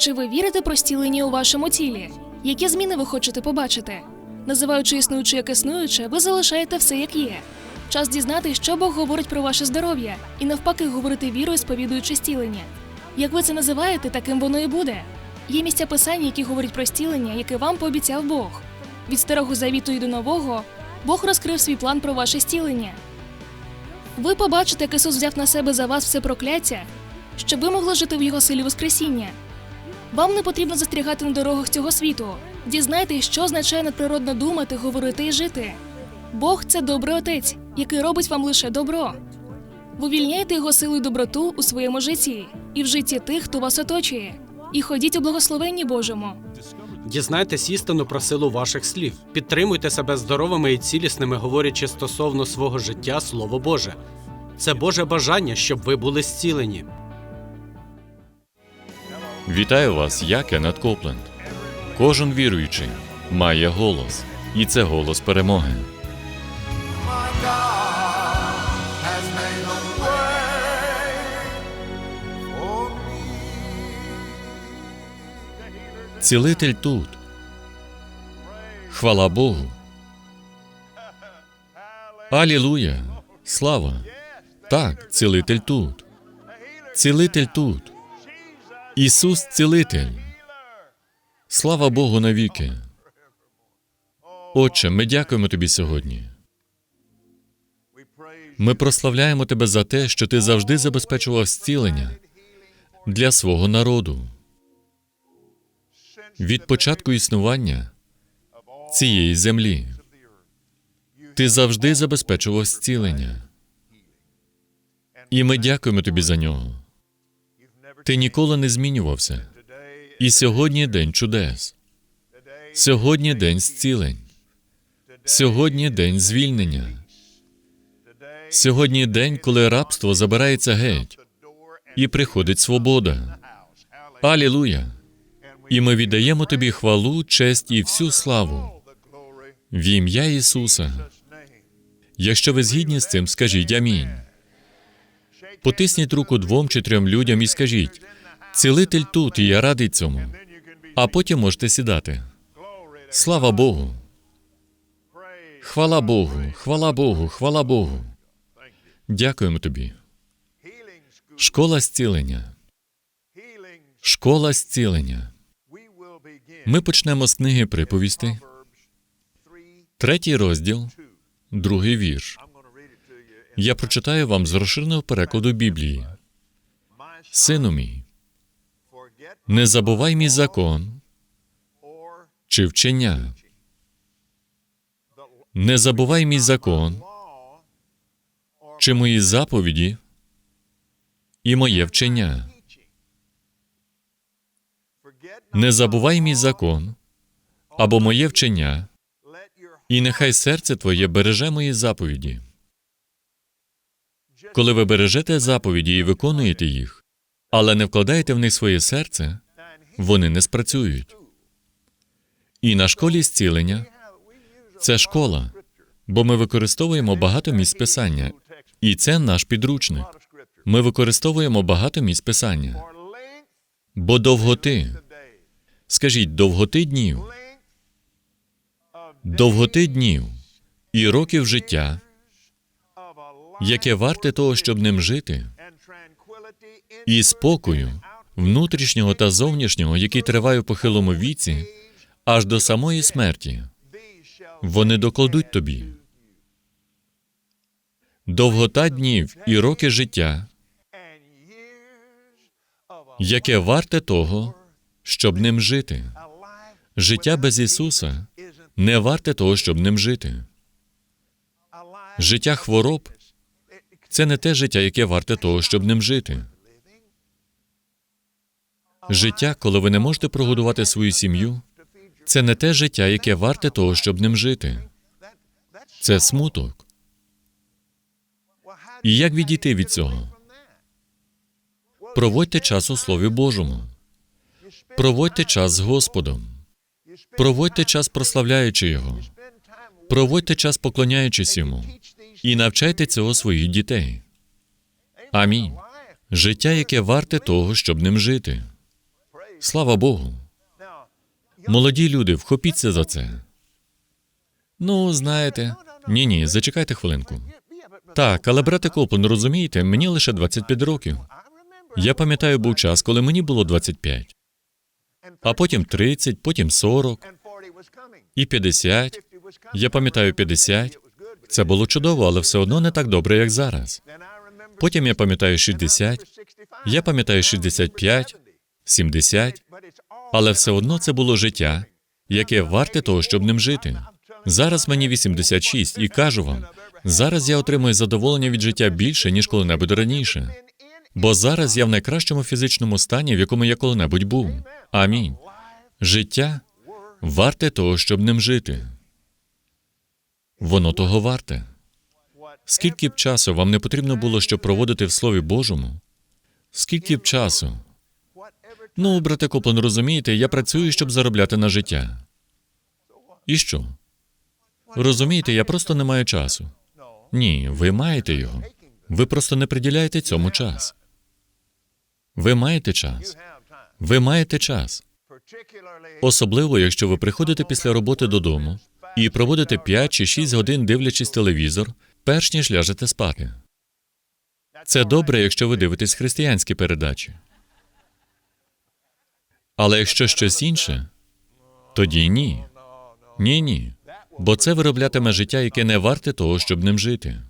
Чи ви вірите про стілення у вашому тілі? Які зміни ви хочете побачити? Називаючи існуюче як існуюче, ви залишаєте все як є. Час дізнатись, що Бог говорить про ваше здоров'я, і навпаки говорити вірою, сповідуючи стілення. Як ви це називаєте, таким воно і буде. Є місця писання, які говорять про стілення, яке вам пообіцяв Бог. Від старого завіту і до нового Бог розкрив свій план про ваше стілення. Ви побачите, як Ісус взяв на себе за вас все прокляття, щоб ви могли жити в Його силі Воскресіння. Вам не потрібно застрягати на дорогах цього світу. Дізнайтесь, що означає надприродно думати, говорити і жити. Бог це добрий отець, який робить вам лише добро. Вивільняйте його силу і доброту у своєму житті і в житті тих, хто вас оточує, і ходіть у благословенні Божому. Дізнайтесь істину про силу ваших слів. Підтримуйте себе здоровими і цілісними, говорячи стосовно свого життя Слово Боже. Це Боже бажання, щоб ви були зцілені. Вітаю вас, я Кеннет Копленд. Кожен віруючий має голос, і це голос перемоги. Цілитель тут. Хвала Богу. Алілуя! Слава! Так, цілитель тут. Цілитель тут. Ісус цілитель. Слава Богу навіки. Отче, ми дякуємо тобі сьогодні. Ми прославляємо тебе за те, що ти завжди забезпечував зцілення для свого народу. Від початку існування цієї землі ти завжди забезпечував зцілення. І ми дякуємо тобі за нього. Ти ніколи не змінювався. І сьогодні день чудес. Сьогодні день зцілень. Сьогодні день звільнення. Сьогодні день, коли рабство забирається геть і приходить свобода. Алілуя! І ми віддаємо тобі хвалу, честь і всю славу в ім'я Ісуса. Якщо ви згідні з цим, скажіть амінь. Потисніть руку двом чи трьом людям і скажіть: цілитель тут, і я радий цьому. А потім можете сідати. Слава Богу! Хвала Богу, хвала Богу, хвала Богу. Дякуємо тобі. Школа зцілення. Школа зцілення. Ми почнемо з книги приповісти, третій розділ, другий вірш. Я прочитаю вам з розширеного перекладу Біблії. Сину мій, не забувай мій закон чи вчення. Не забувай мій закон чи мої заповіді і моє вчення. Не забувай мій закон або моє вчення, і нехай серце твоє береже мої заповіді. Коли ви бережете заповіді і виконуєте їх, але не вкладаєте в них своє серце, вони не спрацюють. І на школі зцілення це школа, бо ми використовуємо багато місць писання, і це наш підручник. Ми використовуємо багато місць писання, бо довготи. Скажіть, довготи днів, довготи днів і років життя, яке варте того, щоб ним жити, і спокою, внутрішнього та зовнішнього, який триває в похилому віці, аж до самої смерті, вони докладуть тобі. Довгота днів і роки життя, яке варте того, щоб ним жити. Життя без Ісуса не варте того, щоб ним жити. Життя хвороб це не те життя, яке варте того, щоб ним жити. Життя, коли ви не можете прогодувати свою сім'ю, це не те життя, яке варте того, щоб ним жити. Це смуток. І як відійти від цього? Проводьте час у Слові Божому. Проводьте час з Господом. Проводьте час прославляючи Його. Проводьте час поклоняючись йому. І навчайте цього своїх дітей. Амінь. Життя, яке варте того, щоб ним жити. Слава Богу. Молоді люди, вхопіться за це. Ну, знаєте. Ні, ні, зачекайте хвилинку. Так, але брате Коплен, розумієте, мені лише 25 років. Я пам'ятаю, був час, коли мені було 25, а потім 30, потім 40 і 50. Я пам'ятаю 50. Це було чудово, але все одно не так добре, як зараз. Потім я пам'ятаю 60, я пам'ятаю 65, 70, але все одно це було життя, яке варте того, щоб ним жити. Зараз мені 86, і кажу вам, зараз я отримую задоволення від життя більше, ніж коли-небудь раніше. Бо зараз я в найкращому фізичному стані, в якому я коли-небудь був. Амінь. Життя варте того, щоб ним жити. Воно того варте. Скільки б часу вам не потрібно було, щоб проводити в Слові Божому? Скільки б часу? Ну, брате Коплен, розумієте, я працюю, щоб заробляти на життя. І що? Розумієте, я просто не маю часу. Ні, ви маєте його. Ви просто не приділяєте цьому час. Ви маєте час. Ви маєте час. Особливо, якщо ви приходите після роботи додому і проводите 5 чи 6 годин дивлячись телевізор, перш ніж ляжете спати. Це добре, якщо ви дивитесь християнські передачі. Але якщо щось інше, тоді ні. Ні, ні. Бо це вироблятиме життя, яке не варте того, щоб ним жити.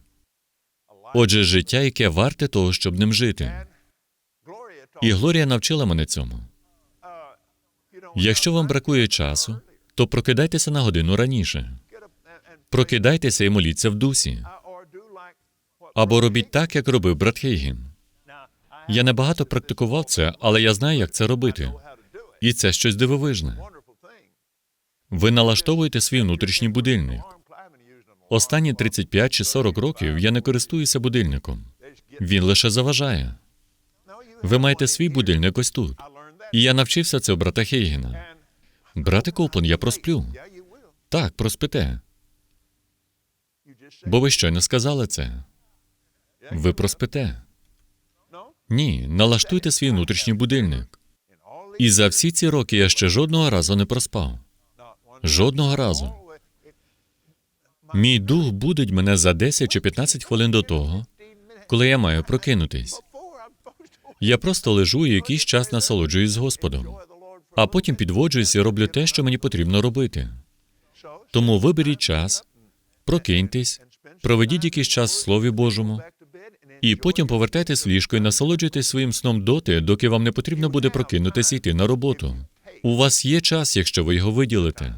Отже, життя, яке варте того, щоб ним жити. І Глорія навчила мене цьому. Якщо вам бракує часу, то прокидайтеся на годину раніше. Прокидайтеся і моліться в дусі. Або робіть так, як робив брат Хейгін. Я небагато практикував це, але я знаю, як це робити. І це щось дивовижне. Ви налаштовуєте свій внутрішній будильник. Останні 35 чи 40 років я не користуюся будильником. Він лише заважає. Ви маєте свій будильник ось тут. І я навчився це у брата Хейгена. Брате Коплен, я просплю. Так, проспите. Бо ви щойно сказали це. Ви проспите. Ні, налаштуйте свій внутрішній будильник. І за всі ці роки я ще жодного разу не проспав. Жодного разу. Мій дух будить мене за 10 чи 15 хвилин до того, коли я маю прокинутись. Я просто лежу і якийсь час насолоджуюсь з Господом, а потім підводжуюсь і роблю те, що мені потрібно робити. Тому виберіть час, прокиньтесь, проведіть якийсь час в Слові Божому, і потім повертайтесь і насолоджуйтесь своїм сном доти, доки вам не потрібно буде прокинутися і йти на роботу. У вас є час, якщо ви його виділите.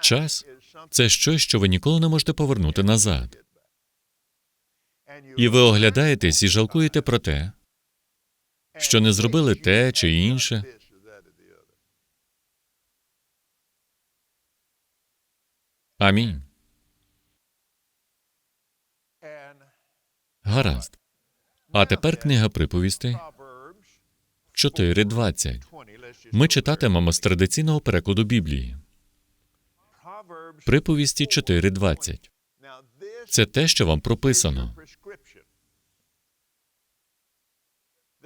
Час це щось, що ви ніколи не можете повернути назад. І ви оглядаєтесь і жалкуєте про те, що не зробили те чи інше. Амінь. Гаразд. А тепер книга приповістей 4.20. Ми читатимемо з традиційного перекладу Біблії. Приповісті 4.20. Це те, що вам прописано.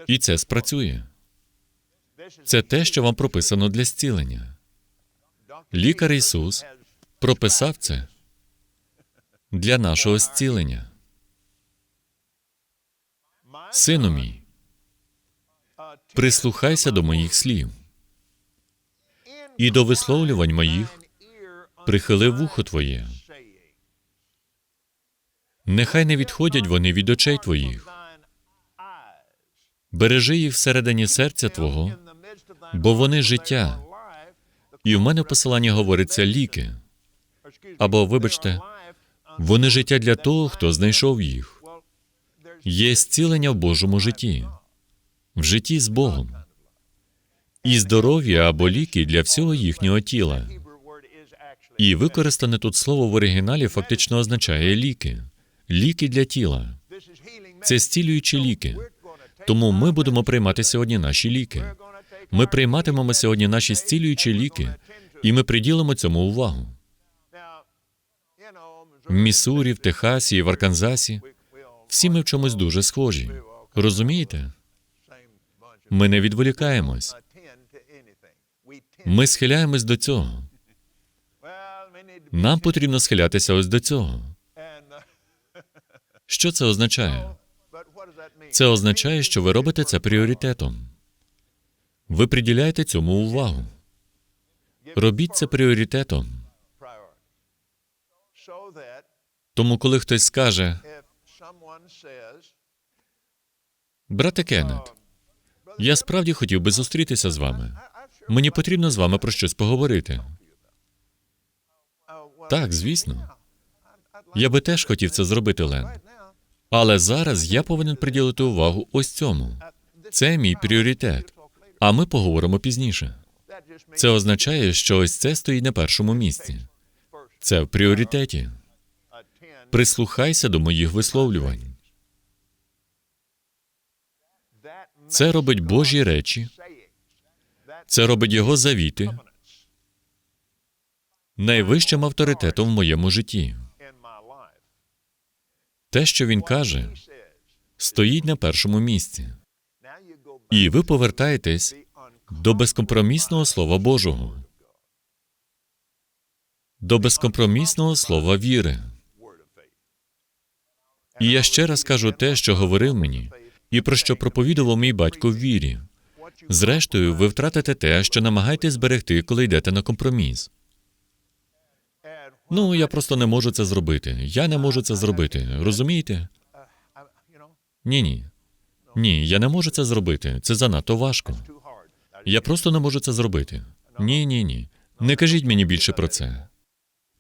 І це спрацює. Це те, що вам прописано для зцілення. Лікар Ісус прописав це для нашого зцілення. Сину мій, прислухайся до моїх слів і до висловлювань моїх прихили вухо твоє. Нехай не відходять вони від очей твоїх. Бережи їх всередині серця Твого, бо вони життя. І в мене в посиланні говориться ліки. Або, вибачте, вони життя для того, хто знайшов їх. Є зцілення в Божому житті, в житті з Богом, і здоров'я або ліки для всього їхнього тіла. І використане тут слово в оригіналі фактично означає ліки, ліки для тіла. Це зцілюючі ліки. Тому ми будемо приймати сьогодні наші ліки. Ми прийматимемо сьогодні наші зцілюючі ліки, і ми приділимо цьому увагу. В Міссурі, в Техасі в Арканзасі всі ми в чомусь дуже схожі. Розумієте? Ми не відволікаємось. Ми схиляємось до цього. Нам потрібно схилятися ось до цього. Що це означає? Це означає, що ви робите це пріоритетом. Ви приділяєте цьому увагу. Робіть це пріоритетом. Тому, коли хтось скаже, брате Кеннет, я справді хотів би зустрітися з вами. Мені потрібно з вами про щось поговорити. Так, звісно. Я би теж хотів це зробити, Лен. Але зараз я повинен приділити увагу ось цьому. Це мій пріоритет. А ми поговоримо пізніше. Це означає, що ось це стоїть на першому місці. Це в пріоритеті. Прислухайся до моїх висловлювань. Це робить Божі речі, це робить його завіти найвищим авторитетом в моєму житті. Те, що він каже, стоїть на першому місці. І ви повертаєтесь до безкомпромісного Слова Божого, до безкомпромісного слова віри. І я ще раз кажу те, що говорив мені, і про що проповідував мій батько в вірі. Зрештою, ви втратите те, що намагаєтесь зберегти, коли йдете на компроміс. Ну, я просто не можу це зробити. Я не можу це зробити. Розумієте? Ні, ні. Ні, я не можу це зробити. Це занадто важко. Я просто не можу це зробити. Ні, ні, ні. Не кажіть мені більше про це.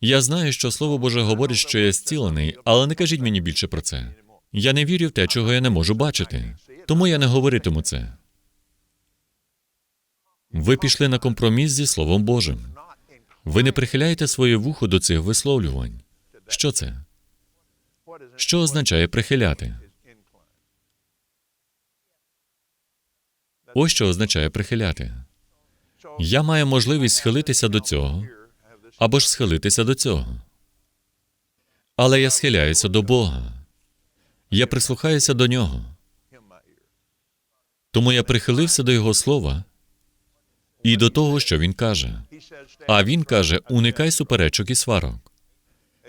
Я знаю, що Слово Боже говорить, що я зцілений, але не кажіть мені більше про це. Я не вірю в те, чого я не можу бачити. Тому я не говоритиму це. Ви пішли на компроміс зі Словом Божим. Ви не прихиляєте своє вухо до цих висловлювань. Що це? Що означає прихиляти? Ось що означає прихиляти. Я маю можливість схилитися до цього або ж схилитися до цього. Але я схиляюся до Бога. Я прислухаюся до нього. Тому я прихилився до Його слова і до того, що він каже. А він каже: уникай суперечок і сварок.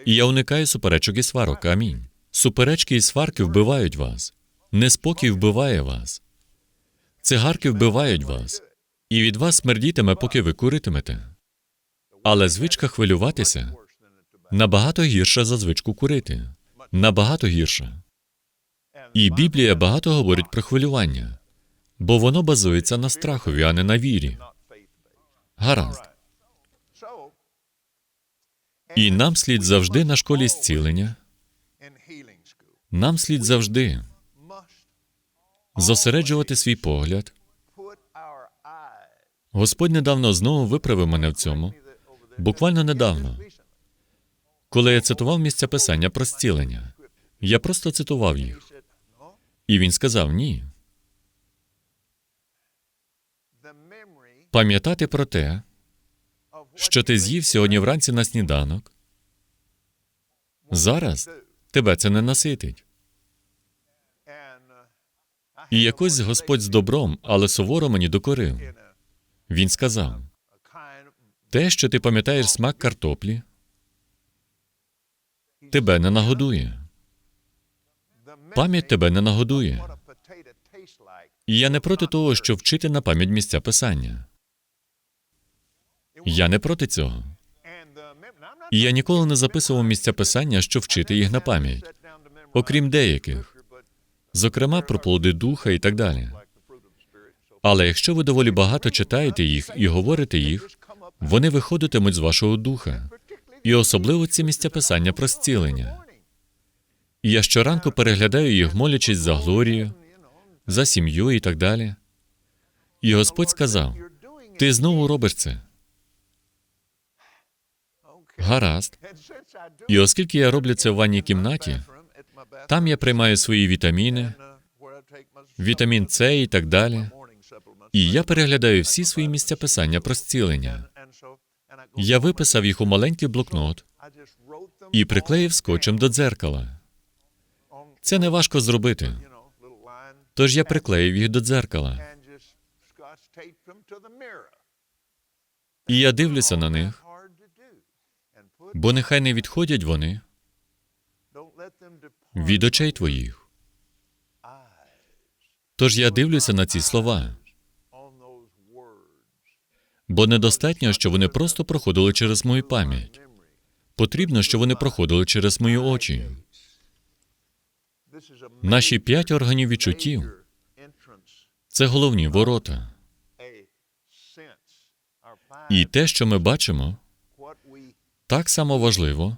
І я уникаю суперечок і сварок. Амінь. Суперечки і сварки вбивають вас. Неспокій вбиває вас. Цигарки вбивають вас. І від вас смердітиме, поки ви куритимете. Але звичка хвилюватися набагато гірша за звичку курити. Набагато гірша. І Біблія багато говорить про хвилювання, бо воно базується на страхові, а не на вірі. Гаразд. І нам слід завжди на школі зцілення, нам слід завжди зосереджувати свій погляд. Господь недавно знову виправив мене в цьому, буквально недавно, коли я цитував місця писання про зцілення. Я просто цитував їх. І він сказав: ні. Пам'ятати про те, що ти з'їв сьогодні вранці на сніданок. Зараз тебе це не наситить. І якось Господь з добром, але суворо мені докорив. Він сказав: те, що ти пам'ятаєш смак картоплі, тебе не нагодує. Пам'ять тебе не нагодує. Я не проти того, що вчити на пам'ять місця писання. Я не проти цього. І я ніколи не записував місця писання, що вчити їх на пам'ять, окрім деяких, зокрема про плоди духа і так далі. Але якщо ви доволі багато читаєте їх і говорите їх, вони виходитимуть з вашого духа, і особливо ці місця писання про зцілення. Я щоранку переглядаю їх, молячись за Глорію, за сім'ю і так далі. І Господь сказав: ти знову робиш це. Гаразд. І оскільки я роблю це в ванній кімнаті, там я приймаю свої вітаміни, вітамін С і так далі. І я переглядаю всі свої місця писання про зцілення. Я виписав їх у маленький блокнот і приклеїв скотчем до дзеркала. Це не важко зробити. Тож я приклеїв їх до дзеркала. І я дивлюся на них, бо нехай не відходять вони від очей твоїх. Тож я дивлюся на ці слова, бо недостатньо, що вони просто проходили через мою пам'ять. Потрібно, щоб вони проходили через мої очі. Наші п'ять органів відчуттів це головні ворота. І те, що ми бачимо, так само важливо,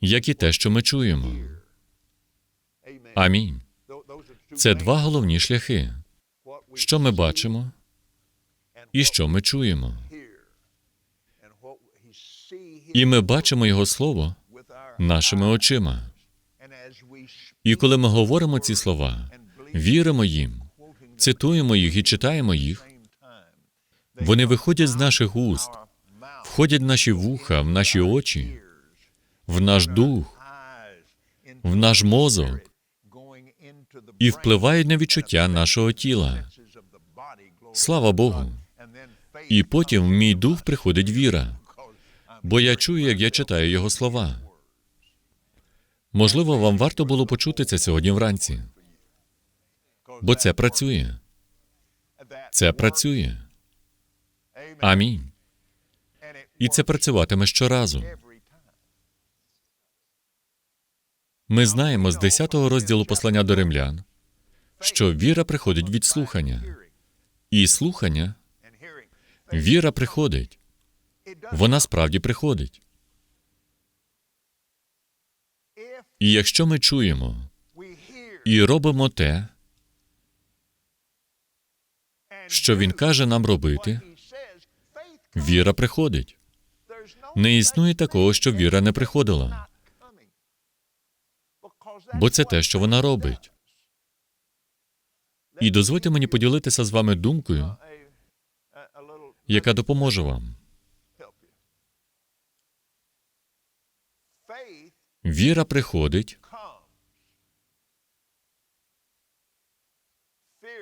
як і те, що ми чуємо. Амінь. Це два головні шляхи: що ми бачимо і що ми чуємо. І ми бачимо Його Слово нашими очима. І коли ми говоримо ці слова, віримо їм, цитуємо їх і читаємо їх, вони виходять з наших уст, входять в наші вуха, в наші очі, в наш дух, в наш мозок і впливають на відчуття нашого тіла. Слава Богу. І потім в мій дух приходить віра, бо я чую, як я читаю його слова. Можливо, вам варто було почути це сьогодні вранці, бо це працює. Це працює. Амінь. І це працюватиме щоразу. Ми знаємо з 10 розділу послання до римлян, що віра приходить від слухання. І слухання, віра приходить. Вона справді приходить. І якщо ми чуємо і робимо те, що він каже нам робити, віра приходить. Не існує такого, що віра не приходила, бо це те, що вона робить. І дозвольте мені поділитися з вами думкою, яка допоможе вам. Віра приходить,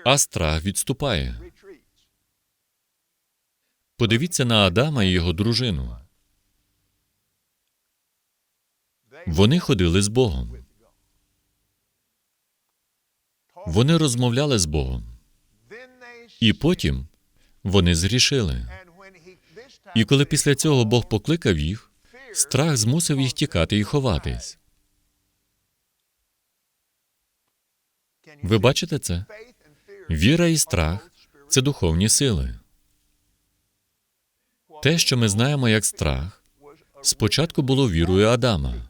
а страх відступає. Подивіться на Адама і його дружину. Вони ходили з Богом. Вони розмовляли з Богом. І потім вони зрішили. І коли після цього Бог покликав їх, страх змусив їх тікати і ховатись. Ви бачите це? Віра і страх це духовні сили. Те, що ми знаємо як страх, спочатку було вірою Адама.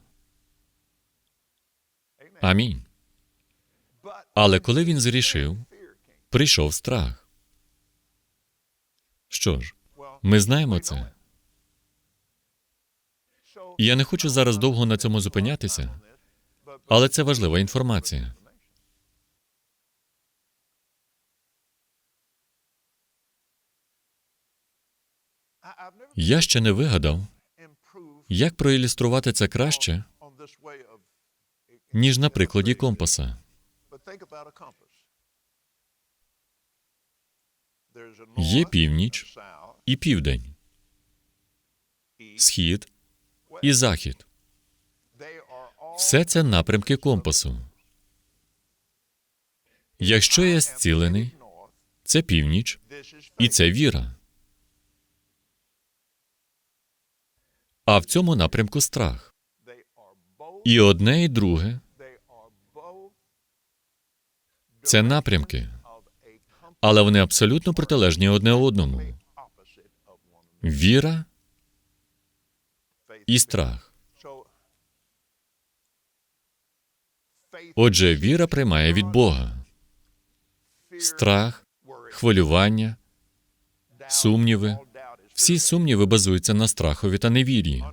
Амінь. Але коли він зрішив, прийшов страх. Що ж, ми знаємо це. Я не хочу зараз довго на цьому зупинятися, але це важлива інформація. Я ще не вигадав, як проілюструвати це краще, ніж на прикладі компаса. Є північ і південь, схід і захід. Все це напрямки компасу. Якщо я зцілений, це північ і це віра. А в цьому напрямку страх. І одне, і друге це напрямки, але вони абсолютно протилежні одне одному. Віра і страх. Отже, віра приймає від Бога. Страх, хвилювання, сумніви. Всі сумніви базуються на страхові та невір'ї.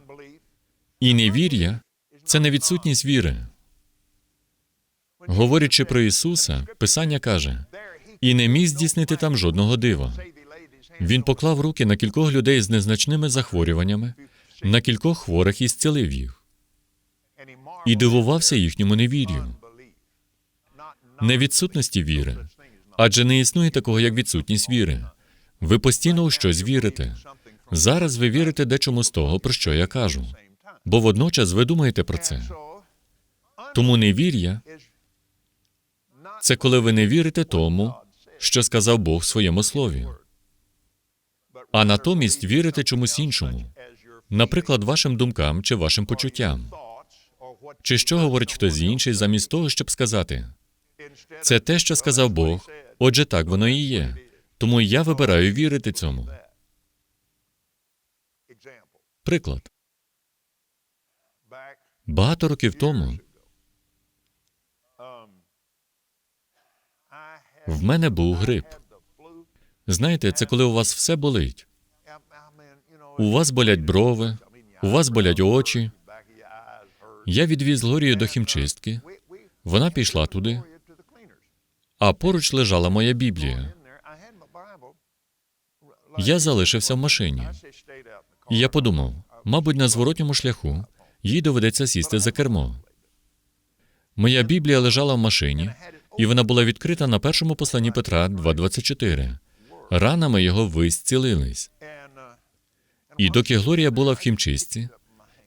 І невір'я це не відсутність віри. Говорячи про Ісуса, Писання каже: і не міг здійснити там жодного дива. Він поклав руки на кількох людей з незначними захворюваннями, на кількох хворих і зцілив їх. І дивувався їхньому невір'ю. Не відсутності віри, Адже не існує такого, як відсутність віри. Ви постійно у щось вірите. Зараз ви вірите дечому з того, про що я кажу. Бо водночас ви думаєте про це. Тому невір'я це коли ви не вірите тому, що сказав Бог в своєму слові, а натомість вірите чомусь іншому, наприклад, вашим думкам чи вашим почуттям. Чи що говорить хтось інший замість того, щоб сказати? Це те, що сказав Бог. Отже, так воно і є. Тому я вибираю вірити цьому. Приклад. Багато років тому в мене був грип. Знаєте, це коли у вас все болить. У вас болять брови, у вас болять очі. Я відвіз Глорію до хімчистки. Вона пішла туди, а поруч лежала моя Біблія. Я залишився в машині. І я подумав, мабуть, на зворотньому шляху їй доведеться сісти за кермо. Моя Біблія лежала в машині, і вона була відкрита на першому посланні Петра 2.24. Ранами його ви зцілились. І доки Глорія була в хімчистці,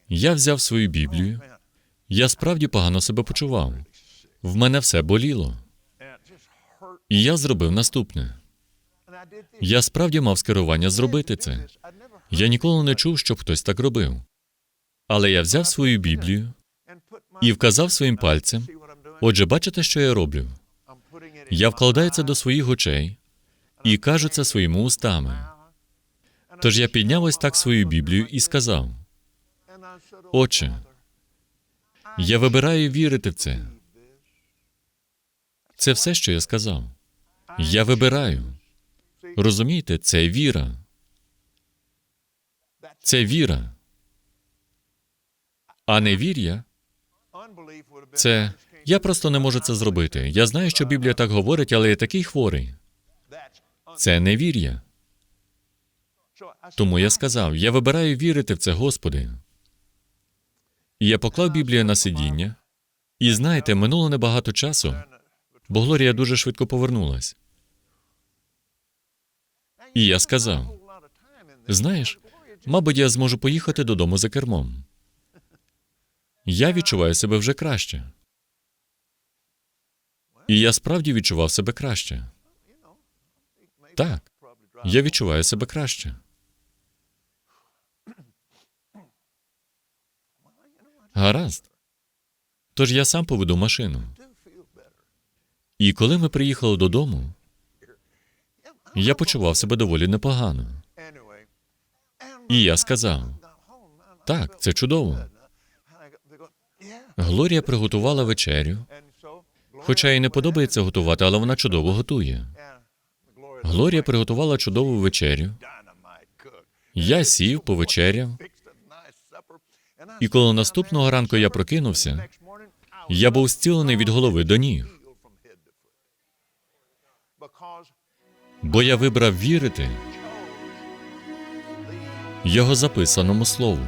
я взяв свою Біблію. Я справді погано себе почував. В мене все боліло. І я зробив наступне. Я справді мав скерування зробити це. Я ніколи не чув, щоб хтось так робив. Але я взяв свою Біблію і вказав своїм пальцем. Отже, бачите, що я роблю? Я вкладаю це до своїх очей і кажу це своїми устами. Тож я підняв ось так свою Біблію і сказав: Отче, я вибираю вірити в це. Це все, що я сказав. Я вибираю. Розумієте, це віра. Це віра. А невір'я це я просто не можу це зробити. Я знаю, що Біблія так говорить, але я такий хворий. Це невір'я. Тому я сказав: я вибираю вірити в це, Господи. І я поклав Біблію на сидіння, і знаєте, минуло небагато часу, бо Глорія дуже швидко повернулась. І я сказав: знаєш, мабуть, я зможу поїхати додому за кермом. Я відчуваю себе вже краще. І я справді відчував себе краще. Так, я відчуваю себе краще. Гаразд. Тож я сам поведу машину. І коли ми приїхали додому, я почував себе доволі непогано. І я сказав: так, це чудово. Глорія приготувала вечерю, хоча їй не подобається готувати, але вона чудово готує. Глорія приготувала чудову вечерю. Я сів, повечеряв, і коли наступного ранку я прокинувся, я був зцілений від голови до ніг. Бо я вибрав вірити його записаному слову.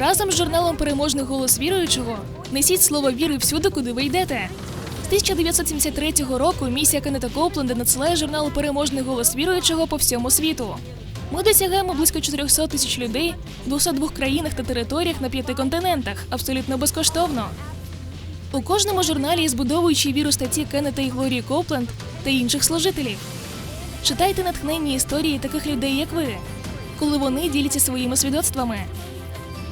Разом з журналом Переможний голос віруючого несіть слово віри всюди, куди ви йдете. З 1973 року місія Кеннета Копленда надсилає журнал Переможний голос віруючого по всьому світу. Ми досягаємо близько 400 тисяч людей в 202 країнах та територіях на п'яти континентах абсолютно безкоштовно. У кожному журналі є збудовуючі віру статті Кеннета і Глорії Копленд та інших служителів. Читайте натхненні історії таких людей, як ви, коли вони діляться своїми свідоцтвами.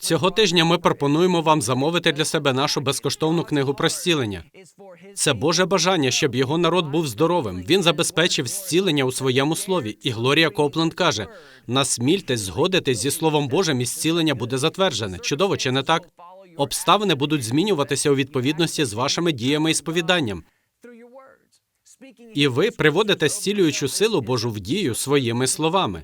Цього тижня ми пропонуємо вам замовити для себе нашу безкоштовну книгу про зцілення. Це Боже бажання, щоб його народ був здоровим. Він забезпечив зцілення у своєму слові. І Глорія Копленд каже: насмільтесь згодитись зі Словом Божим, і зцілення буде затверджене. Чудово, чи не так? Обставини будуть змінюватися у відповідності з вашими діями і сповіданням. І ви приводите зцілюючу силу Божу в дію своїми словами.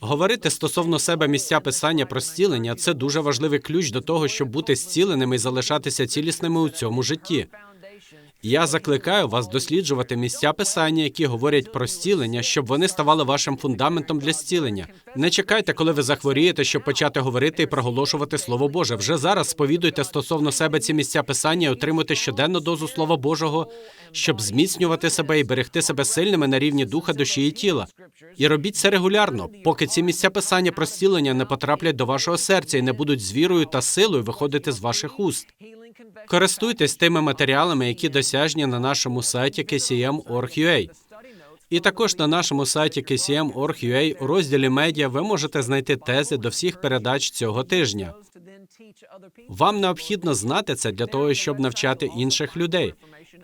Говорити стосовно себе місця писання про зцілення це дуже важливий ключ до того, щоб бути зціленими і залишатися цілісними у цьому житті. Я закликаю вас досліджувати місця писання, які говорять про зцілення, щоб вони ставали вашим фундаментом для зцілення. Не чекайте, коли ви захворієте, щоб почати говорити і проголошувати Слово Боже. Вже зараз сповідуйте стосовно себе ці місця писання і отримуйте щоденну дозу Слова Божого, щоб зміцнювати себе і берегти себе сильними на рівні духа, душі і тіла. І робіть це регулярно, поки ці місця писання про зцілення не потраплять до вашого серця і не будуть з вірою та силою виходити з ваших уст. Користуйтесь тими матеріалами, які досяжні на нашому сайті kcm.org.ua. І також на нашому сайті kcm.org.ua у розділі медіа ви можете знайти тези до всіх передач цього тижня. Вам необхідно знати це для того, щоб навчати інших людей.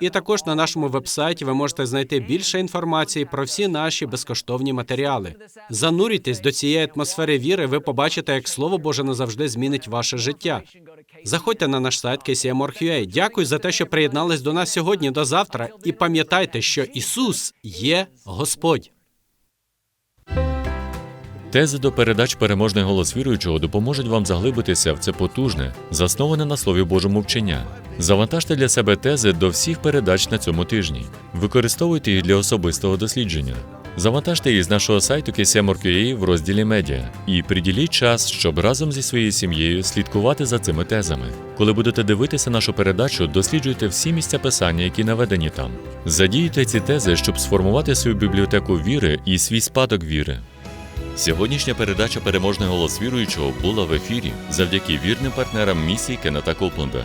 І також на нашому вебсайті ви можете знайти більше інформації про всі наші безкоштовні матеріали. Занурюйтесь до цієї атмосфери віри, ви побачите, як Слово Боже назавжди змінить ваше життя. Заходьте на наш сайт KCM.org.ua. Дякую за те, що приєднались до нас сьогодні до завтра. І пам'ятайте, що Ісус є Господь. Тези до передач переможний голос віруючого допоможуть вам заглибитися в це потужне, засноване на Слові Божому вчення. Завантажте для себе тези до всіх передач на цьому тижні. Використовуйте їх для особистого дослідження. Завантажте їх з нашого сайту KCM.org.ua в розділі медіа і приділіть час, щоб разом зі своєю сім'єю слідкувати за цими тезами. Коли будете дивитися нашу передачу, досліджуйте всі місця писання, які наведені там. Задіюйте ці тези, щоб сформувати свою бібліотеку віри і свій спадок віри. Сьогоднішня передача Переможний голос віруючого була в ефірі завдяки вірним партнерам місії Кеннета Копленда.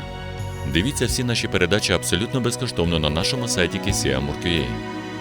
Дивіться всі наші передачі абсолютно безкоштовно на нашому сайті KCM.org.ua.